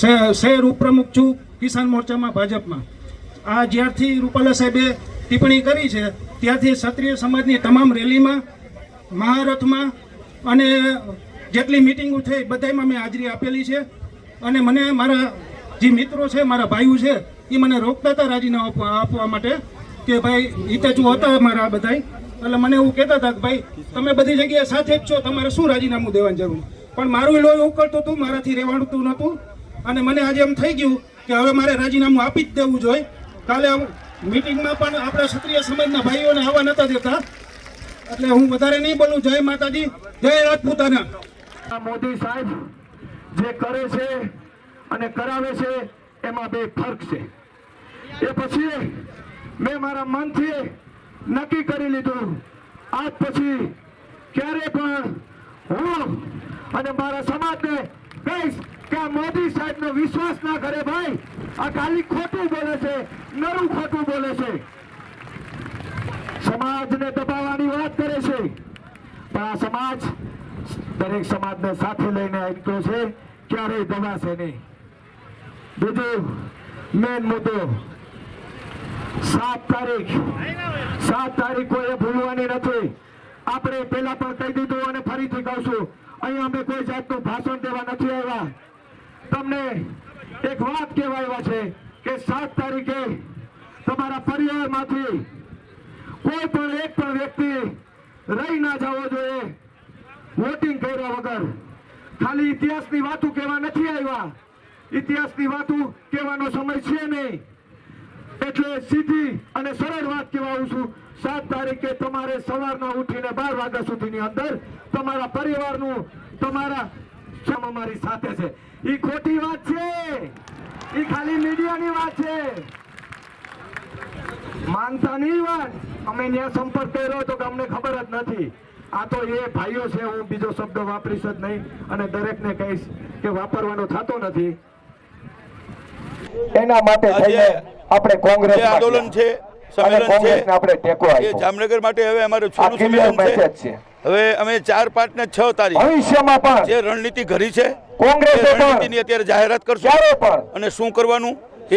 શહેર ઉપપ્રમુખ છું કિસાન મોરચામાં, ભાજપમાં. આ જ્યારથી રૂપાલા સાહેબે ટિપ્પણી કરી છે, ત્યારથી ક્ષત્રિય સમાજની તમામ રેલીમાં, મહારથમાં અને જેટલી મિટિંગો થઈ બધામાં મેં હાજરી આપેલી છે. અને મને મારા જે મિત્રો છે, મારા ભાઈઓ છે, એ મને રોકતા હતા રાજીનામું આપવા માટે કે ભાઈ, હિતાચુ હતા મારા બધા એટલે મને એવું કહેતા હતા કે ભાઈ, તમે બધી જગ્યાએ સાથે જ છો, તમારે શું રાજીનામું દેવાની જરૂર? પણ મારું લોહી ઉકળતું હતું, મારાથી રહેવાનું નહોતું. અને મને આજે એમ થઈ ગયું કે હવે મારે રાજીનામું આપી જ દેવું જોઈએ. કાલે મિટિંગમાં પણ આપણા ક્ષત્રિય સમાજના ભાઈઓને આવવા નતા દેતા. એટલે હું વધારે નહીં બોલું. જય માતાજી, જય રાજપૂતાના. મોદી સાહેબ જે કરે છે અને કરાવે છે, એમાં બે ફરક છે. એ પછી મેં મારા મનથી નક્કી કરી લીધું. આજ પછી ક્યારે પણ હું અને મારા સમાજને કહીશ કે આ મોદી સાહેબનો વિશ્વાસ ના કરે ભાઈ. આ ખાલી ખોટું બોલે છે, નરું ખોટું બોલે છે. સમાજને દબાવવાની વાત કરે છે. પણ આ સમાજ દરેક સમાજને સાથે લઈને આવ્યો છે, ક્યારેય દબાશે નહીં. બીજું મેન મુદ્દો, સાત તારીખ. સાત તારીખ કોઈએ ભૂલવાની નથી. આપણે પેલા પણ કહી દીધું અને ફરીથી કહું છું. અહીંયા અમે કોઈ જાતનું ભાષણ દેવા નથી આવ્યા. તમને એક વાત કહેવા આવ્યા છે કે સાત તારીખે તમારા પરિવારમાંથી કોઈ પણ એક પણ વ્યક્તિ રહી ના જવો જોઈએ. વોટિંગ કર્યા વગર. ખાલી ઇતિહાસની વાતો કહેવા નથી આવ્યા. ઇતિહાસની વાતો કહેવાનો સમય છે નહીં. એટલે સીધી અને સરળ વાત કહેવા આવું છું. સાત તારીખે તમારે સવારના ઉઠીને બાર વાગ્યા સુધીની અંદર તમારા પરિવારનું, તમારા સમ અમારી સાથે છે. એ ખોટી વાત છે. એ ખાલી મીડિયાની વાત છે. માનતા નહીં વાત અમે ત્યાં સંપર્ક કર્યો તો અમને ખબર જ નથી. આ તો એ ભાઈઓ છે હું બીજો શબ્દ વાપરીશ જ નહીં અને દરેકને કહીશ કે વાપરવાનો થતો નથી. એના માટે થઈને આપણે કોંગ્રેસ આંદોલન છે સંમેલન છે આપણે ટેકો આપ્યો. જામનગર માટે હવે અમારું છેલ્લું સંમેલન છે. હવે અમે ચાર પાંચ ને છ તારીખ ભવિષ્યમાં પણ જે રણનીતિ ઘડી છે કોંગ્રેસ રણનીતિની અત્યારે જાહેરાત કરશું અને શું કરવાનું એ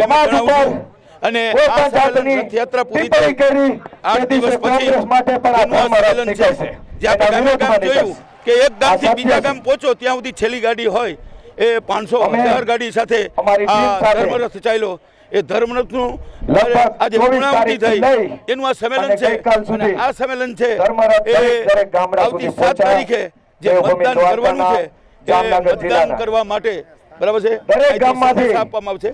અને રથયાત્રા પૂરી થઈ કરી આઠ દિવસ પછી સંમેલન છે. જ્યાં ગામ જોયું કે એક ગામથી બીજા ગામ પહોંચો ત્યાં સુધી છેલ્લી ગાડી હોય. એ પાંચસો હજાર ગાડી સાથે આ ધર્મરથ ચાલ્યો. એ ધર્મરથનું આજે 24 પૂર્ણાહુતિ થઈ. એનું આ સંમેલન છે. અને આ સંમેલન છે. એ આવતી સાત તારીખે જે મતદાન કરવાનું છે એ મતદાન કરવા માટે બરાબર છે? દરેક ગામમાંથી આપવામાં આવશે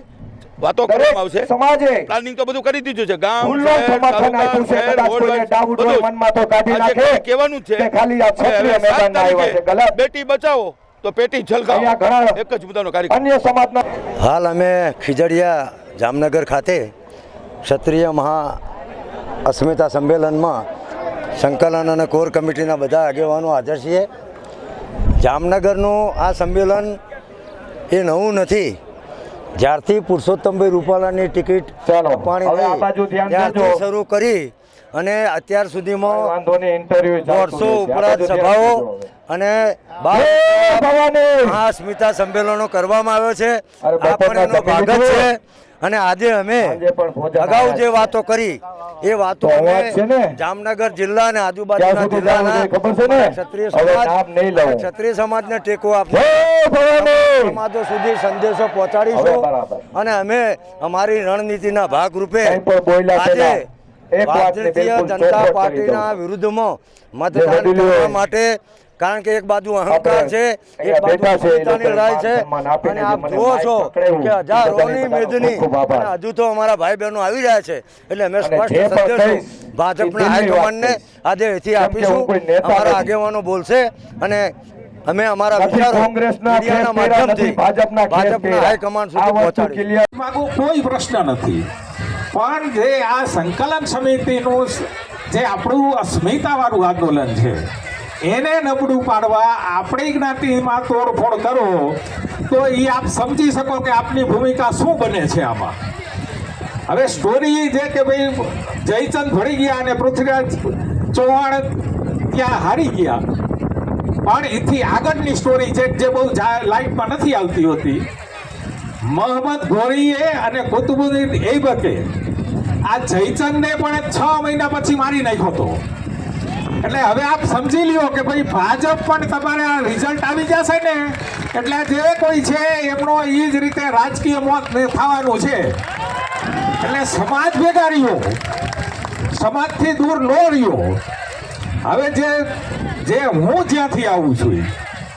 વાતો કરવામાં આવશે. સમાજે પ્લાનિંગ તો બધું કરી દીધું છે. ગામ સમર્થન આપ્યું છે કદાચ કોઈને ડાઉટ હોય મનમાં તો કાઢી નાખે. કહેવાનું છે કે ખાલી આ ક્ષત્રિય મેદાનમાં આવ્યા છે ગલત. બેટી બચાવો તો પેટી ઝલકાવો એક જ મુદ્દાનો કાર્યક્રમ. અન્ય સમાજના હાલ અમે ખીજડીયા જામનગર ખાતે ક્ષત્રિય મહા અસ્મિતા સંમેલનમાં સંકલન અને કોર કમિટીના બધા આગેવાનો હાજર છીએ. જામનગરનું આ સંમેલન એ નવું નથી. જ્યારથી પુરુષોત્તમભાઈ રૂપાલાની ટિકિટ ત્યારથી શરૂ કરી અને અત્યાર સુધીમાં દોઢસો ઉપરાંત સભાઓ અને આ સ્મિતા સંમેલનો કરવામાં આવ્યો છે. આ પણ એનો ભાગ જ છે? અને આજે અમે અગાઉ જે વાતો કરી એ વાતો? જામનગર જિલ્લા અને આજુબાજુના જિલ્લાના? ક્ષત્રિય સમાજ ક્ષત્રિય સમાજને ટેકો આપો જય સમાજો સુધી સંદેશો પહોંચાડીશું અને અમે અમારી રણનીતિના ભાગરૂપે રૂપે આજે ભારતીય જનતા પાર્ટીના. વિરુદ્ધમાં મતદાન કરવા માટે કારણ કે એક બાજુ અહંકાર છે એક બાજુ લોકોએ લડાઈ છે. માન સન્માન આપીને અને આપ જુઓ છો કે હજારોની મેદની હજુ તો અમારા ભાઈ બહેનો આવી રહ્યા છે. એટલે અમે સ્પષ્ટ સંદેશો ભાજપના હાઈકમાન્ડને આજે એથી આપીશું. અમારા આગેવાનો બોલશે અને અમે અમારા વિચારો કોંગ્રેસના મીડિયાના માધ્યમથી ભાજપના ભાજપના હાઈકમાન્ડ આ સુધી વસ્તુ પહોંચાડીશું. માગું કોઈ પ્રશ્ન નથી. પણ જે આ સંકલન સમિતિનું જે આપણું અસ્મિતાવાળું આંદોલન છે એને નબળું પાડવા આપણી જ્ઞાતિમાં તોડફોડ કરો, તો એ આપ સમજી શકો કે આપની ભૂમિકા શું બને છે આમાં. હવે સ્ટોરી જે કે ભાઈ, જયચંદ ભળી ગયા અને પૃથ્વીરાજ ચૌહાણ ત્યાં હારી ગયા. પણ એથી આગળની સ્ટોરી છે જે બહુ લાઈટમાં નથી આવતી હોતી. મોહમ્મદ ગોરીએ અને કુતુબુદ્દીન એબકે આ જયચંદને પણ છ મહિના પછી મારી નાખ્યો હતો. એટલે હવે આપ સમજી લ્યો કે ભાઈ ભાજપ પણ તમારે આ રિઝલ્ટ આવી જશે ને. એટલે જે કોઈ છે એમનો એ જ રીતે રાજકીય મોત થવાનું છે. એટલે સમાજ ભેગા રહ્યો. સમાજથી દૂર ન રહ્યો. હવે જે જે હું જ્યાંથી આવું છું,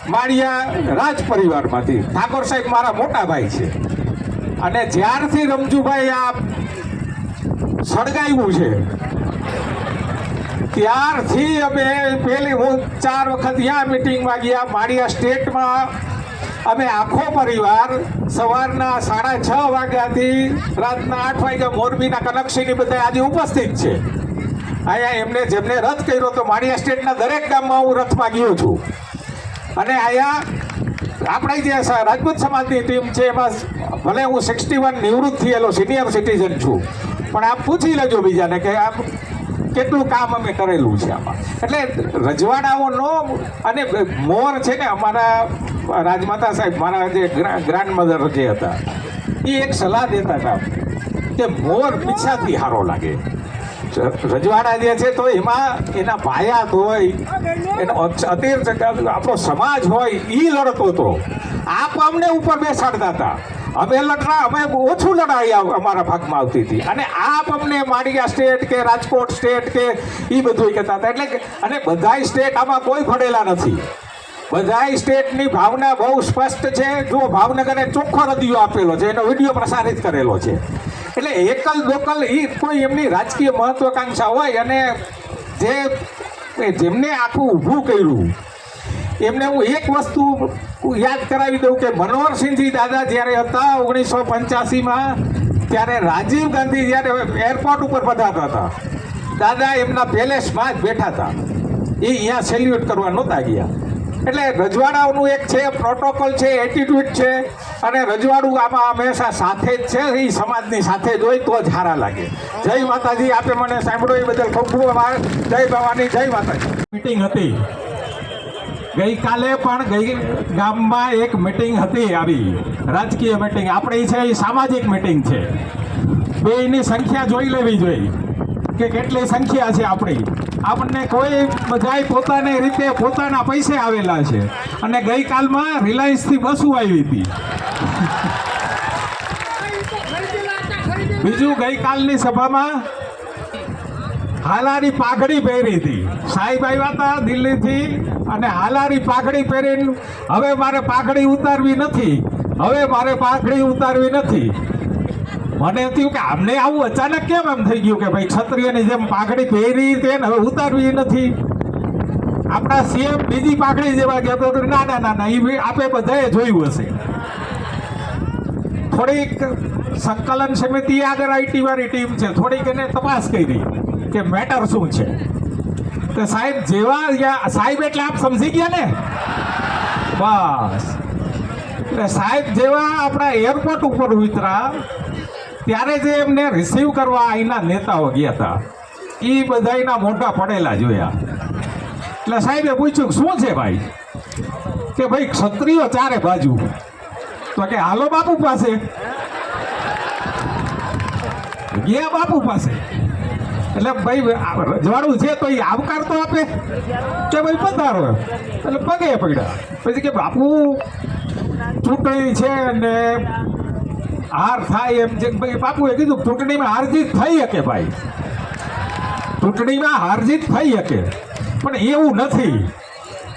માળિયા રાજ પરિવારમાંથી, ઠાકોર સાહેબ મારા મોટા ભાઈ છે. અને જ્યારથી રમજુભાઈ આ સળગાવ્યું છે ત્યારથી અમે પેલી હું ચાર વખત ત્યાં મિટિંગમાં ગયા માળિયા સ્ટેટમાં. અમે આખો પરિવાર સવારના સાડા છ વાગ્યાથી રાતના આઠ વાગ્યા મોરબીના કનકશીની બધા આજે ઉપસ્થિત છે. અહીંયા એમને જેમને રથ કર્યો તો માળિયા સ્ટેટના દરેક ગામમાં હું રથમાં ગયો છું. અને અહીંયા આપણે જે રાજપૂત સમાજની ટીમ છે એમાં ભલે હું સિક્સટી વન નિવૃત્ત થયેલો સિનિયર સિટીઝન છું. પણ આપ પૂછી લેજો બીજાને કે આપ કેટલું કામ અમે કરેલું છે આમાં? એટલે રજવાડાઓનો અને મોર છે ને, અમારા રાજમાતા સાહેબ, મારા જે ગ્રાન્ડ મધર જે હતા, એ એક સલાહ દેતા હતા કે મોર પીછાથી સારો લાગે. રજવાડા જે છે તો એમાં એના ભાયાત હોય એનો અતિર આપણો સમાજ હોય એ લડતો હતો આપ અમને ઉપર બેસાડતા હતા. અમે લડરા અમે ઓછું લડાઈ અમારા ભાગમાં આવતી હતી. અને આપ અમને માળિયા સ્ટેટ કે રાજકોટ સ્ટેટ કે એ બધું કહેતા હતા. એટલે અને બધાય સ્ટેટ આમાં કોઈ ભણેલા નથી. બધાય સ્ટેટની ભાવના બહુ સ્પષ્ટ છે. જો ભાવનગરે ચોખ્ખો રદિયો આપેલો છે. એનો વીડિયો પ્રસારિત કરેલો છે. એટલે એકલ દોકલ એ કોઈ એમની રાજકીય મહત્વાકાંક્ષા હોય અને જે જેમને આખું ઊભું કર્યું એમને હું એક વસ્તુ યાદ કરાવી દઉં કે મનોહરસિંહજી દાદા જ્યારે હતા ઓગણીસો પંચ્યાસીમાં, ત્યારે રાજીવ ગાંધી જ્યારે એરપોર્ટ ઉપર પધારતા હતા. દાદા એમના પેલેસમાં જ બેઠા હતા. એ અહીંયા સેલ્યુટ કરવા નહોતા ગયા. એટલે રજવાડાઓનું એક છે પ્રોટોકોલ છે એટીટ્યુડ છે, અને રજવાડું આમાં હંમેશા સાથે જ છે. એ સમાજની સાથે જ હોય તો જ સારા લાગે. જય માતાજી, આપે મને સાંભળ્યો એ બદલ ખૂબ ખૂબ જય ભવાની, જય માતાજી. મીટિંગ હતી. ગઈકાલે પણ ગઈ ગામમાં એક મિટિંગ હતી આવી. રાજકીય મિટિંગ આપણી છે એ સામાજિક મિટિંગ છે. બેની સંખ્યા જોઈ લેવી જોઈએ કે કેટલી સંખ્યા છે આપણી. આપણને કોઈ બધાય પોતાની રીતે પોતાના પૈસે આવેલા છે. અને ગઈકાલમાં રિલાયન્સથી બસો આવી હતી. બીજું ગઈકાલની સભામાં હાલારી પાઘડી પહેરી હતી. સાહેબ હતા દિલ્હીથી અને હાલારી પાઘડી પહેરીને, હવે મારે પાઘડી ઉતારવી નથી. હવે મારે પાઘડી ઉતારવી નથી. મને થયું કે આમને આવું અચાનક કેમ એમ થઈ ગયું કે ભાઈ ક્ષત્રિયની જેમ પાઘડી પહેરી હતી ને હવે ઉતારવી નથી? આપણા સીએમ બીજી પાઘડી જેવા ગયા તો ના ના ના ના એ આપે બધાએ જોયું હશે. થોડીક સંકલન સમિતિ આગળ આઈટી વાળી ટીમ છે, થોડીક એને તપાસ કરી. કે મેટર શું છે? તો સાહેબ, જેવા સાહેબ એટલે આપ સમજી ગયા ને? બસ. એટલે સાહેબ જેવા આપણા એરપોર્ટ ઉપર ઉતરા, ત્યારે જે એમને રિસીવ કરવા અહીંના નેતાઓ ગયા હતા એ બધાયના મોટા પડેલા જોયા. એટલે સાહેબે પૂછ્યું કે શું છે ભાઈ? કે ભાઈ, ક્ષત્રિયો ચારે બાજુ. તો કે, હાલો બાપુ પાસે. ગયા બાપુ પાસે. એટલે ભાઈ, રજવાડું છે તો એ આવકાર તો આપે. કે ભાઈ પધારો એટલે પગે પગડ્યા પછી કે બાપુ, ચૂંટણી છે ને હાર થાય એમ છે ભાઈ, બાપુએ કીધું, ચૂંટણીમાં હાર જીત થઈ શકે ભાઈ. ચૂંટણીમાં હાર જીત થઈ શકે. પણ એવું નથી.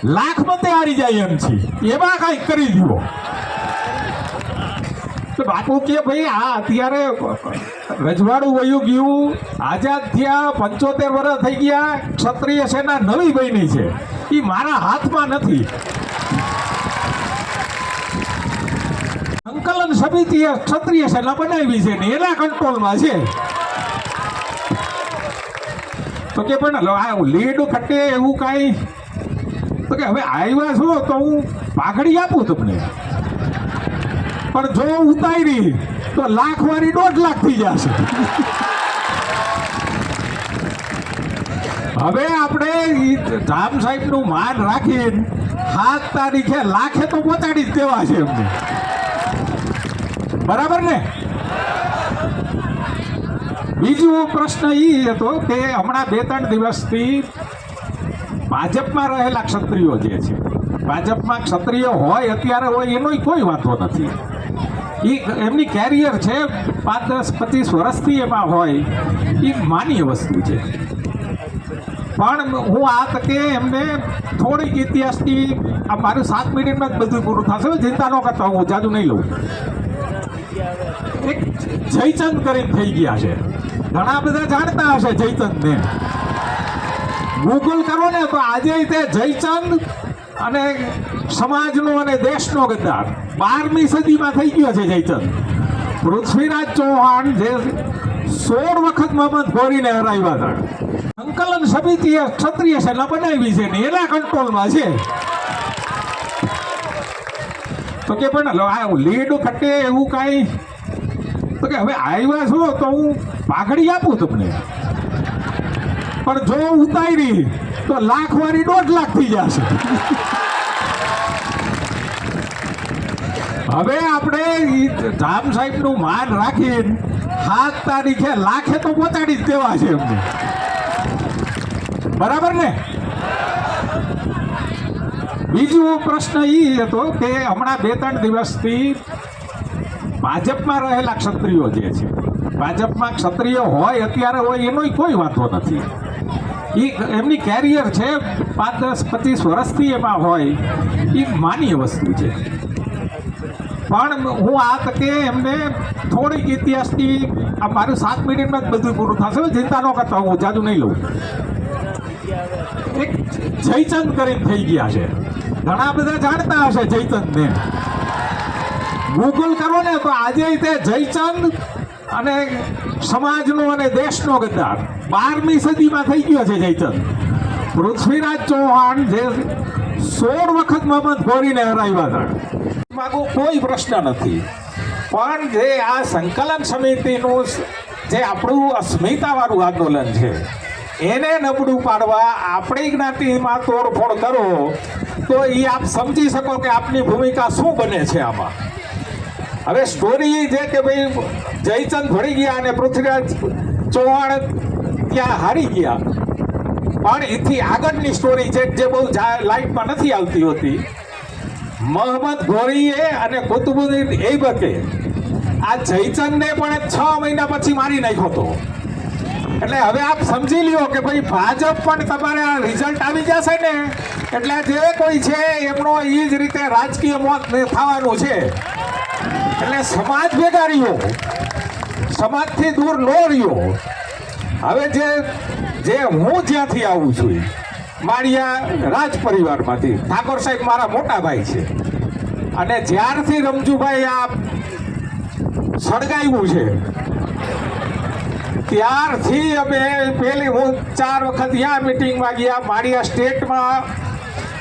લાખ મતે હારી જાય એમ છે. એમાં કાંઈક કરી દો તો બાપુ કે ભાઈ. આ અત્યારે રજવાડું વયું ગયું. આઝાદ થયા, પંચોતેર વર્ષ થઈ ગયા. ક્ષત્રિય સેના નવી બની છે. એ મારા હાથમાં નથી. સંકલન સમિતિએ ક્ષત્રિય સેના બનાવી છે ને એના કંટ્રોલમાં છે. તો કે પણ આ લીડ ફટે એવું કાંઈ? તો કે હવે આવ્યા છો તો હું પાઘડી આપું તમને. પણ જો ઉતારી, તો લાખ વાળી દોઢ લાખ થઈ જશે. હવે આપણે જામ સાહેબનું માન રાખીને સાત તારીખે લાખે તો પહોંચાડી જ દેવા છે એમને. બરાબર ને? બીજો પ્રશ્ન એ હતો કે હમણાં બે ત્રણ દિવસથી ભાજપમાં રહેલા ક્ષત્રિયો જે છે, ભાજપમાં ક્ષત્રિય હોય, અત્યારે હોય, એનો કોઈ વાંધો નથી. એ એમની કેરિયર છે પાંચ દસ પચીસ વર્ષથી એમાં હોય એ માન્ય વસ્તુ છે. પણ હું આ તકે એમને થોડીક ઇતિહાસની આ મારું સાત મિનિટમાં જ બધું પૂરું થશે ચિંતા ન કરતા, હું જાદુ નહીં લઉં. એક જયચંદ કરીને થઈ ગયા છે. ઘણા બધા જાણતા હશે જયચંદને. ગૂગલ કરો ને તો આજે તે જયચંદ અને સમાજનો અને દેશનો ગદ્દાર. બારમી સદીમાં થઈ ગયો છે જયચંદ પૃથ્વીરાજ ચૌહાણ જે સોળ વખત મોહમ્મદ ગોરીને હરાવ્યા હતા. સંકલન સમિતિએ ક્ષત્રિય સેના બનાવી છે ને એના કંટ્રોલમાં છે. તો કે પણ આ લીડ ફટે એવું કાંઈ? તો કે હવે આવ્યા છો તો હું પાઘડી આપું તમને. પણ જો ઉતારી, તો લાખ વાળી દોઢ લાખ થઈ જશે. હવે આપણે રામ સાહેબનું માન રાખીને સાત તારીખે લાખે તો પહોંચાડી જ દેવા છે એમને. બરાબર ને? બીજો પ્રશ્ન એ હતો કે હમણાં બે ત્રણ દિવસથી ભાજપમાં રહેલા ક્ષત્રિયો જે છે, ભાજપમાં ક્ષત્રિય હોય અત્યારે હોય એનો કોઈ વાંધો નથી. એ એમની કેરિયર છે, પાંચ દસ પચીસ વર્ષથી એમાં હોય એ માન્ય વસ્તુ છે. પણ હું આ તકે એમને થોડીક ઇતિહાસની આ મારું સાત મિનિટમાં જ બધું પૂરું થશે. ચિંતા ન કરતા, હું જાદુ નહીં લઉં. એક જયચંદ કરીને થઈ ગયા છે. ઘણા બધા જાણતા હશે જયચંદને. ગૂગલ કરો ને તો આજે તે જયચંદ અને સમાજનો અને દેશનો ગદ્દાર બારમી સદીમાં થઈ ગયો છે જયચંદ. પૃથ્વીરાજ ચૌહાણ જે સોળ વખત મોહમ્મદ ગોરીને હરાવ્યા હતા. માગો કોઈ પ્રશ્ન નથી. પણ જે આ સંકલન સમિતિનું જે આપણું અસ્મિતાવાળું આંદોલન છે, એને નબળું પાડવા આપણી જ્ઞાતિમાં તોડફોડ કરો, તો એ આપ સમજી શકો કે આપની ભૂમિકા શું બને છે આમાં. હવે સ્ટોરી જે કે ભાઈ જયચંદ ભળી ગયા અને પૃથ્વીરાજ ચૌહાણ ત્યાં હારી ગયા. પણ એથી આગળની સ્ટોરી છે જે બહુ લાઈટમાં નથી આવતી હોતી મોહમ્મદ ઘોરીએ અને કુતુબુદ્દીન એબકે આ જયચંદને પણ છ મહિના પછી મારી નાખ્યો હતો. એટલે હવે આપ સમજી લ્યો કે ભાઈ ભાજપ પણ તમારે આ રિઝલ્ટ આવી જશે ને. એટલે જે કોઈ છે એમનો એ જ રીતે રાજકીય મોત થવાનું છે. એટલે સમાજ ભેગા રહ્યો. સમાજથી દૂર ન રહ્યો. હવે જે જે હું જ્યાંથી આવું છું માળિયા રાજ પરિવારમાંથી. ઠાકોર સાહેબ મારા મોટા ભાઈ છે. અને જ્યારથી રમજુભાઈ આ સળગાવ્યું છે, ત્યારથી અમે પેલી હું ચાર વખત ત્યાં મિટિંગમાં ગયા, માળિયા સ્ટેટમાં.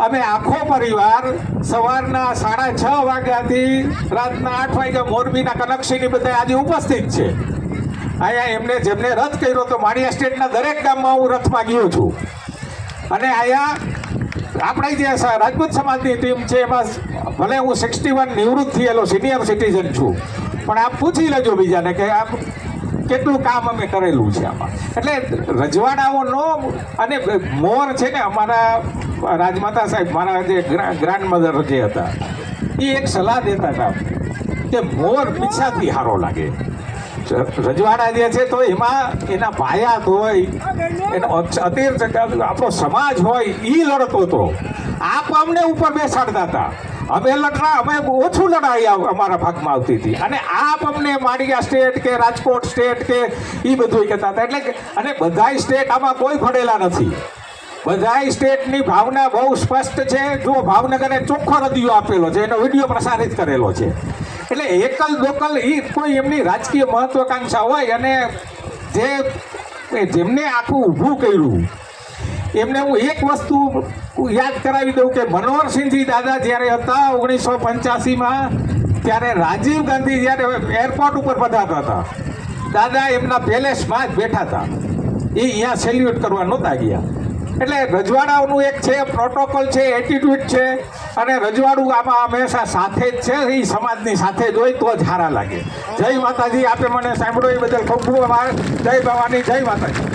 અમે આખો પરિવાર સવારના સાડા છ વાગ્યાથી રાતના આઠ વાગ્યા મોરબીના કનકશીની બધા આજે ઉપસ્થિત છે. અહીંયા એમને જેમને રથ કર્યો તો માળિયા સ્ટેટના દરેક ગામમાં હું રથમાં ગયો છું. અને અહીંયા આપણી જે રાજપૂત સમાજની ટીમ છે, એમાં ભલે હું સિક્સટી વન નિવૃત્ત થયેલો સિનિયર સિટીઝન છું, પણ આપ પૂછી લેજો બીજાને કે આપ કેટલું કામ અમે કરેલું છે આમાં. એટલે રજવાડાઓનો અને મોર છે ને, અમારા રાજમાતા સાહેબ, મારા જે ગ્રાન્ડ મધર જે હતા, એ એક સલાહ દેતા હતા કે મોર પીછાથી સારો લાગે. રજવાડા જે છે તો એમાં એના ભાયાત હોય એનો અતિર આપણો સમાજ હોય એ લડતો હતો આપ અમને ઉપર બેસાડતા હતા. અમે લડતા, અમે ઓછું લડાઈ અમારા ભાગમાં આવતી હતી. અને આપ અમને માળિયા સ્ટેટ કે રાજકોટ સ્ટેટ કે એ બધું કહેતા હતા. એટલે અને બધાય સ્ટેટ આમાં કોઈ ફળેલા નથી. બધાય સ્ટેટની ભાવના બહુ સ્પષ્ટ છે. જો ભાવનગરને ચોખ્ખો રદિયો આપેલો છે. એનો વીડિયો પ્રસારિત કરેલો છે. એટલે એકલ દોકલ એ કોઈ એમની રાજકીય મહત્વાકાંક્ષા હોય અને જે જેમને આખું ઊભું કર્યું, એમને હું એક વસ્તુ યાદ કરાવી દઉં કે મનોહરસિંહજી દાદા જ્યારે હતા ઓગણીસો પંચ્યાસીમાં, ત્યારે રાજીવ ગાંધી જ્યારે એરપોર્ટ ઉપર પધારતા હતા. દાદા એમના પેલેસમાં જ બેઠા હતા. એ અહીંયા સેલ્યુટ કરવા નહોતા ગયા. એટલે રજવાડાઓનું એક છે પ્રોટોકોલ છે એટીટ્યુડ છે, અને રજવાડું આમાં હંમેશા સાથે જ છે એ સમાજની સાથે જ હોય તો જ સારા લાગે. જય માતાજી, આપે મને સાંભળો એ બદલ ખૂબ ખૂબ આભાર. જય ભવાની, જય માતાજી.